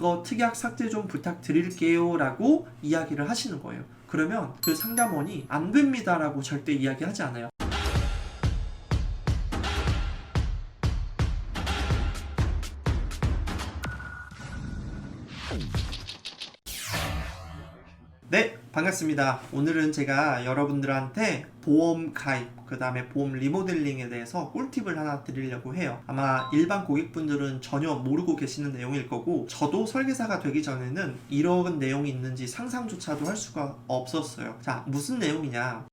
이거 특약 삭제 좀 부탁드릴게요 라고 이야기를 하시는 거예요. 그러면 그 상담원이 안 됩니다 라고 절대 이야기하지 않아요. 네, 반갑습니다. 오늘은 제가 여러분들한테 보험 가입, 그 다음에 보험 리모델링에 대해서 꿀팁을 하나 드리려고 해요. 아마 일반 고객분들은 전혀 모르고 계시는 내용일 거고, 저도 설계사가 되기 전에는 이런 내용이 있는지 상상조차도 할 수가 없었어요. 자, 무슨 내용이냐.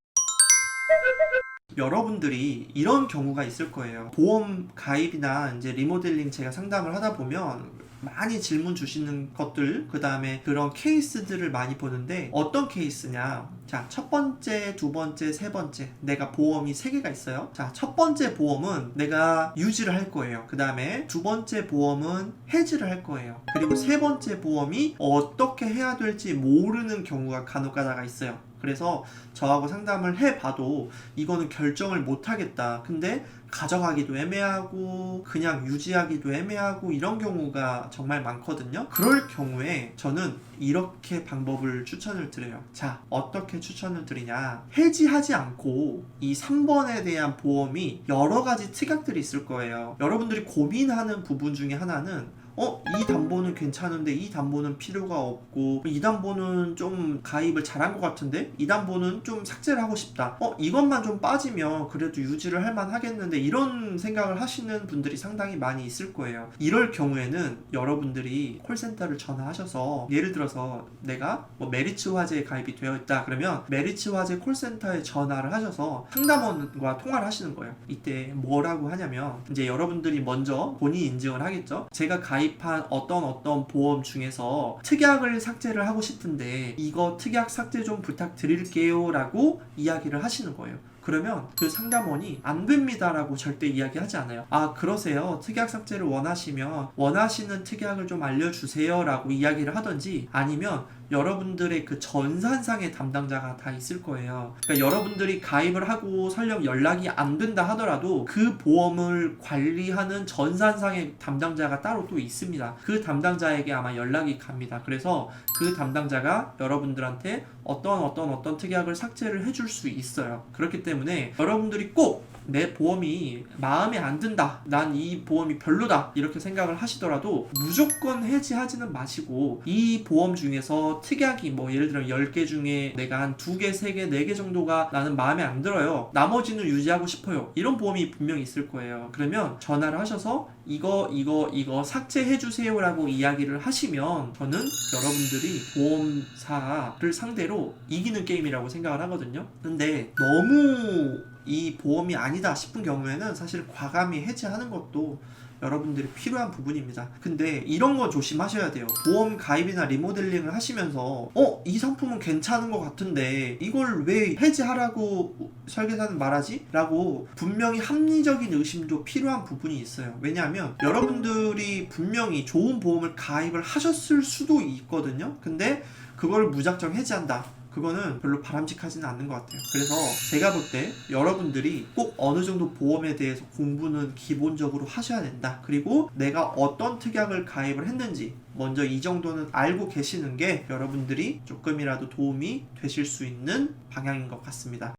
여러분들이 이런 경우가 있을 거예요. 보험 가입이나 이제 리모델링 제가 상담을 하다 보면 많이 질문 주시는 것들, 그 다음에 그런 케이스들을 많이 보는데 어떤 케이스냐? 자, 첫 번째, 두 번째, 세 번째. 내가 보험이 세 개가 있어요. 자, 첫 번째 보험은 내가 유지를 할 거예요. 그 다음에 두 번째 보험은 해지를 할 거예요. 그리고 세 번째 보험이 어떻게 해야 될지 모르는 경우가 간혹 가다가 있어요. 그래서 저하고 상담을 해봐도 이거는 결정을 못 하겠다. 근데 가져가기도 애매하고 그냥 유지하기도 애매하고 이런 경우가 정말 많거든요. 그럴 경우에 저는 이렇게 방법을 추천을 드려요. 자, 어떻게 추천을 드리냐? 해지하지 않고 이 3번에 대한 보험이 여러 가지 특약들이 있을 거예요. 여러분들이 고민하는 부분 중에 하나는 어, 이 담보는 괜찮은데 이 담보는 필요가 없고 이 담보는 좀 가입을 잘한 것 같은데 이 담보는 좀 삭제를 하고 싶다. 어, 이것만 좀 빠지면 그래도 유지를 할 만하겠는데 이런 생각을 하시는 분들이 상당히 많이 있을 거예요. 이럴 경우에는 여러분들이 콜센터를 전화하셔서 예를 들어서 내가 뭐 메리츠 화재에 가입이 되어 있다 그러면 메리츠 화재 콜센터에 전화를 하셔서 상담원과 통화를 하시는 거예요. 이때 뭐라고 하냐면 이제 여러분들이 먼저 본인 인증을 하겠죠. 제가 가입 한 어떤 어떤 보험 중에서 특약을 삭제를 하고 싶은데 이거 특약 삭제 좀 부탁드릴게요 라고 이야기를 하시는 거예요. 그러면 그 상담원이 안 됩니다라고 절대 이야기하지 않아요. 아 그러세요. 특약 삭제를 원하시면 원하시는 특약을 좀 알려주세요라고 이야기를 하던지 아니면 여러분들의 그 전산상의 담당자가 다 있을 거예요. 그러니까 여러분들이 가입을 하고 설령 연락이 안 된다 하더라도 그 보험을 관리하는 전산상의 담당자가 따로 또 있습니다. 그 담당자에게 아마 연락이 갑니다. 그래서 그 담당자가 여러분들한테 어떤 어떤 어떤 특약을 삭제를 해줄 수 있어요. 그렇기 때문에 여러분들이 꼭 내 보험이 마음에 안 든다. 난 이 보험이 별로다. 이렇게 생각을 하시더라도 무조건 해지하지는 마시고 이 보험 중에서 특약이 뭐 예를 들어 10개 중에 내가 한 2개, 3개, 4개 정도가 나는 마음에 안 들어요. 나머지는 유지하고 싶어요. 이런 보험이 분명히 있을 거예요. 그러면 전화를 하셔서 이거 이거 이거 삭제해 주세요라고 이야기를 하시면 저는 여러분들이 보험사를 상대로 이기는 게임이라고 생각을 하거든요. 근데 너무 이 보험이 아니다 싶은 경우에는 사실 과감히 해지하는 것도 여러분들이 필요한 부분입니다. 근데 이런 거 조심하셔야 돼요. 보험 가입이나 리모델링을 하시면서 어, 이 상품은 괜찮은 것 같은데 이걸 왜 해지하라고 설계사는 말하지? 라고 분명히 합리적인 의심도 필요한 부분이 있어요. 왜냐하면 여러분들이 분명히 좋은 보험을 가입을 하셨을 수도 있거든요. 근데 그걸 무작정 해지한다. 그거는 별로 바람직하지는 않는 것 같아요. 그래서 제가 볼 때 여러분들이 꼭 어느 정도 보험에 대해서 공부는 기본적으로 하셔야 된다. 그리고 내가 어떤 특약을 가입을 했는지 먼저 이 정도는 알고 계시는 게 여러분들이 조금이라도 도움이 되실 수 있는 방향인 것 같습니다.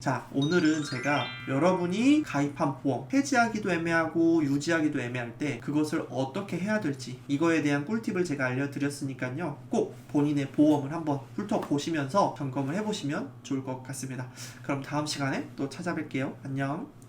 자, 오늘은 제가 여러분이 가입한 보험, 해지하기도 애매하고 유지하기도 애매할 때 그것을 어떻게 해야 될지 이거에 대한 꿀팁을 제가 알려드렸으니까요. 꼭 본인의 보험을 한번 훑어보시면서 점검을 해보시면 좋을 것 같습니다. 그럼 다음 시간에 또 찾아뵐게요. 안녕.